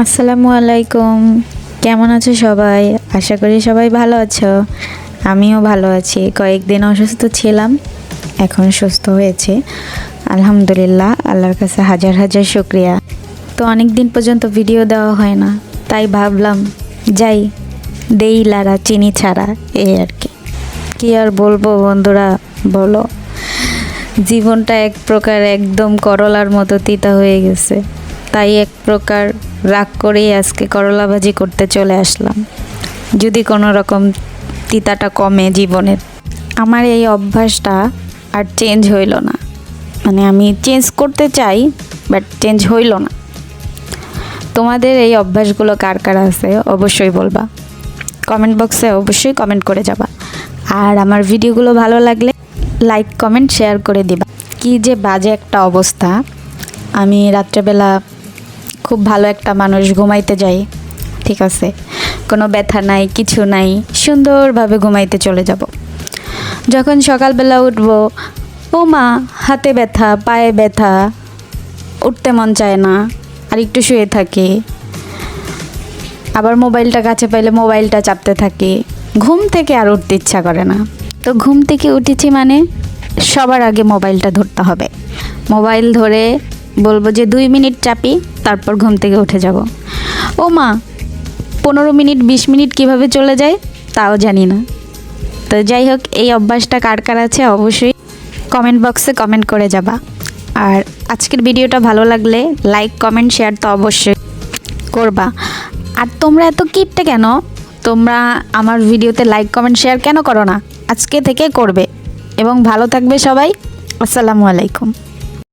আসসালামু আলাইকুম। কেমন আছো সবাই? আশা করি সবাই ভালো আছো। আমিও ভালো আছি। কয়েকদিন অসুস্থ ছিলাম, এখন সুস্থ হয়েছে। আলহামদুলিল্লাহ, আল্লাহর কাছে হাজার হাজার শুক্রিয়া। তো অনেক দিন পর্যন্ত ভিডিও দেওয়া হয় না, তাই ভাবলাম, যাই, দেই লারা, চিনি ছাড়া, এই আর কি। কি আর বলব বন্ধুরা, বলো। জীবনটা এক প্রকার একদম করলার মতো তিতা হয়ে গেছে। তাই এক প্রকার রাগ করেই আজকে করলা ভাজি করতে চলে আসলাম। যদি কোনো রকম তিতাটা কমে জীবনের। আমার এই অভ্যাসটা আর চেঞ্জ হইল না। মানে আমি চেঞ্জ করতে চাই বাট চেঞ্জ হইল না। তোমাদের এই অভ্যাসগুলো কার কার আছে, অবশ্যই বলবা। কমেন্ট বক্সে অবশ্যই কমেন্ট করে যাবা। আর আমার ভিডিওগুলো ভালো লাগলে লাইক কমেন্ট শেয়ার করে দিবা। কি যে বাজে একটা অবস্থা। আমি রাত্রেবেলা খুব ভালো একটা মানুষ ঘুমাইতে যাই, ঠিক আছে? কোনো ব্যথা নাই, কিছু নাই, সুন্দরভাবে ঘুমাইতে চলে যাব। যখন সকালবেলা উঠব ও মা হাতে ব্যথা, পায়ে ব্যথা, উঠতে মন চায় না, আর একটু শুয়ে থাকি। আবার মোবাইলটা কাছে পাইলে মোবাইলটা চাপতে থাকি। ঘুম থেকে আর উঠতে ইচ্ছা করে না। তো ঘুম থেকে উঠেছি মানে সবার আগে মোবাইলটা ধরতে হবে। মোবাইল ধরে বলব যে দুই মিনিট চাপি তারপর ঘুম থেকে উঠে যাব। ও মা, পনেরো মিনিট, বিশ মিনিট কীভাবে চলে যায় তাও জানি না। তো যাই হোক, এই অভ্যাসটা কার কার আছে অবশ্যই কমেন্ট বক্সে কমেন্ট করে যাবা। আর আজকের ভিডিওটা ভালো লাগলে লাইক কমেন্ট শেয়ার তো অবশ্যই করবা। আর তোমরা এত কিপটে কেন? তোমরা আমার ভিডিওতে লাইক কমেন্ট শেয়ার কেন করো না? আজকে থেকে করবে। এবং ভালো থাকবে সবাই। আসসালামু আলাইকুম।